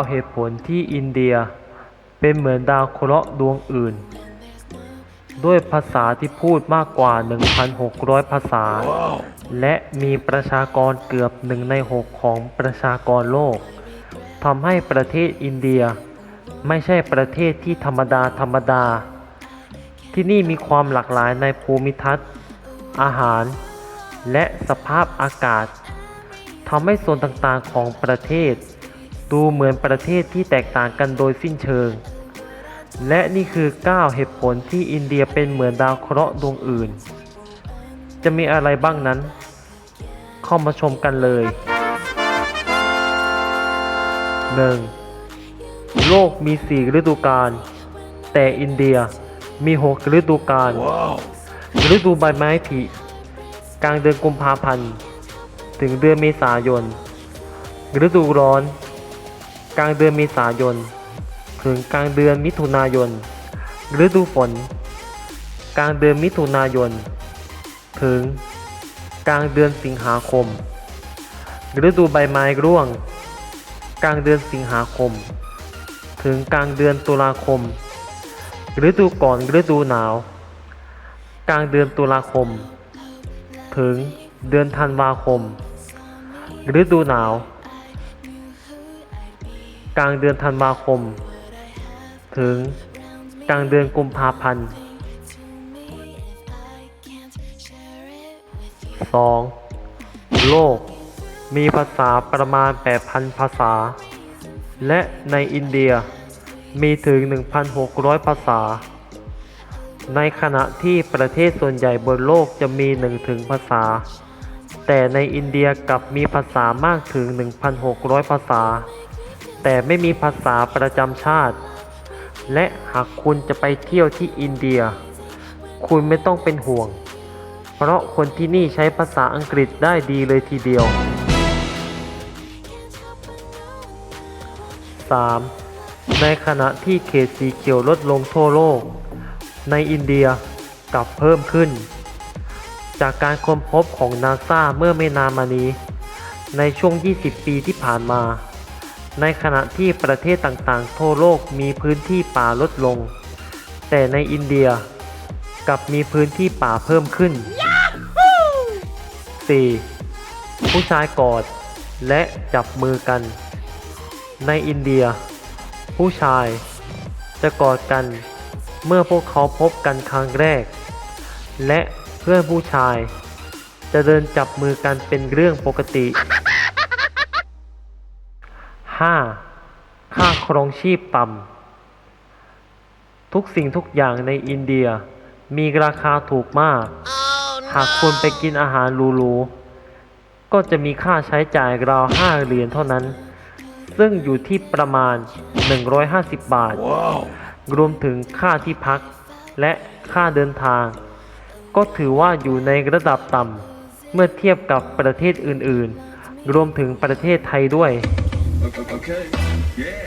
9 เหตุผลที่อินเดีย เป็นเหมือนดาวเคราะห์ดวงอื่น ด้วยภาษาที่พูดมากกว่า 1,600 ภาษา และมีประชากรเกือบหนึ่งในหกของประชากรโลกทำให้ประเทศอินเดีย ไม่ใช่ประเทศที่ธรรมดาธรรมดา ที่นี่มีความหลากหลายในภูมิทัศน์ อาหาร และสภาพอากาศทำให้ส่วนต่างๆของประเทศ ดูเหมือนประเทศที่แตกต่างกันโดยสิ้นเชิง และนี่คือ 9 เหตุผลที่อินเดียเป็นเหมือนดาวเคราะห์ดวงอื่น จะมีอะไรบ้างนั้น เข้ามาชมกันเลย 1. โลกมีสี่ฤดูกาล แต่อินเดียมีหกฤดูกาลฤดูใบไม้ผลิกลางเดือนกุมภาพันธ์ ถึงเดือนเมษายน ฤดูร้อน กลางเดือนเมษายน ถึงกลางเดือนมิถุนายน ฤดูฝน กลางเดือนมิถุนายน ถึงกลางเดือนสิงหาคม ฤดูใบไม้ร่วง กลางเดือนสิงหาคม ถึงกลางเดือนตุลาคม ฤดูก่อนฤดูหนาว กลางเดือนตุลาคม ถึงเดือนธันวาคม ฤดูหนาว กลางเดือนธันวาคม ถึงกลางเดือนกุมภาพันธ์ 2. โลก มีภาษาประมาณ 8,000 ภาษา และในอินเดียมีถึง 1,600 ภาษา ในขณะที่ประเทศส่วนใหญ่บนโลกจะมี 1 ถึงภาษา แต่ในอินเดียกลับมีภาษามากถึง 1,600 ภาษา แต่ไม่มีภาษาประจำชาติ และหากคุณจะไปเที่ยวที่อินเดีย คุณไม่ต้องเป็นห่วง เพราะคนที่นี่ใช้ภาษาอังกฤษได้ดีเลยทีเดียว 3. ในขณะที่เขตสีเขียวลดลงทั่วโลก ในอินเดียกลับเพิ่มขึ้น จากการค้นพบของนาซาเมื่อไม่นานมานี้ ในช่วง 20 ปีที่ผ่านมา ในขณะที่ประเทศต่างๆ ทั่วโลกมีพื้นที่ป่าลดลง แต่ในอินเดียกลับมีพื้นที่ป่าเพิ่มขึ้น 4. ผู้ชายกอดและจับมือกัน ในอินเดีย ผู้ชายจะกอดกันเมื่อพวกเขาพบกันครั้งแรก และเพื่อนผู้ชายจะเดินจับมือกันเป็นเรื่องปกติ 5. ค่าครองชีพต่ำทุกสิ่งทุกอย่างในอินเดียมีราคาถูกมาก หากคุณไปกินอาหารหรูๆก็จะมีค่าใช้จ่ายราว5เหรียญเท่านั้น ซึ่งอยู่ที่ประมาณ 150 บาทรวมถึงค่าที่พักและค่าเดินทาง ก็ถือว่าอยู่ในระดับต่ำเมื่อเทียบกับประเทศอื่นๆ รวมถึงประเทศไทยด้วย Okay. Yeah.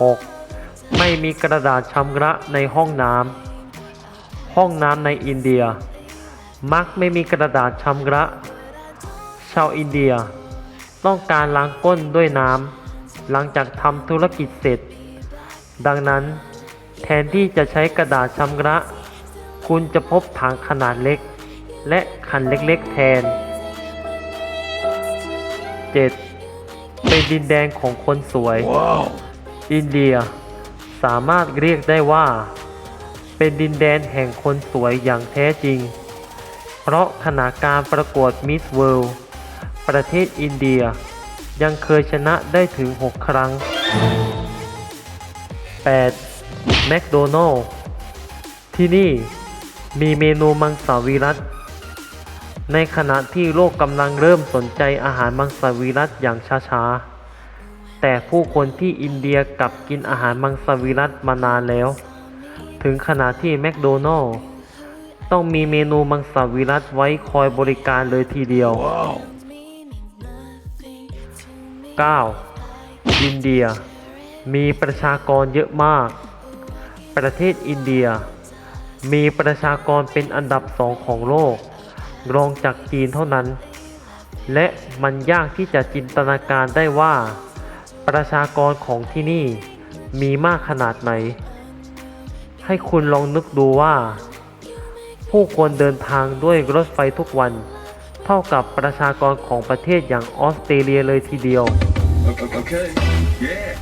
6. ไม่มีกระดาษชำระในห้องน้ำห้องน้ำในอินเดีย มักไม่มีกระดาษชำระ ชาวอินเดีย ต้องการล้างก้นด้วยน้ำหลังจากทำธุรกิจเสร็จ ดังนั้น แทนที่จะใช้กระดาษชำระ คุณจะพบถังขนาดเล็ก และขันเล็กๆแทน 7. เป็นดินแดนของคนสวย Wow. อินเดีย สามารถเรียกได้ว่า เป็นดินแดนแห่งคนสวยอย่างแท้จริง เพราะขณะการประกวดมิสเวิลด์ประเทศอินเดียยังเคยชนะได้ถึง 6 ครั้ง 8. แมคโดนัลล์ที่นี่มีเมนูมังสวิรัตในขณะที่โลกกำลังเริ่มสนใจอาหารมังสวิรัตอย่างช้าๆ แต่ผู้คนที่อินเดียกลับกินอาหารมังสวิรัตมานานแล้ว ถึงขนาดที่แมคโดนัลล์ต้องมีเมนูมังสวิรัตไว้คอยบริการเลยทีเดียว 9. อินเดีย มีประชากรเยอะมาก ประเทศอินเดีย มีประชากรเป็นอันดับสองของโลก รองจากจีนเท่านั้น และมันยากที่จะจินตนาการได้ว่า ประชากรของที่นี่มีมากขนาดไหน ให้คุณลองนึกดูว่า ผู้คนเดินทางด้วยรถไฟทุกวัน เท่ากับประชากรของประเทศอย่างออสเตรเลียเลยทีเดียว Okay. Yeah.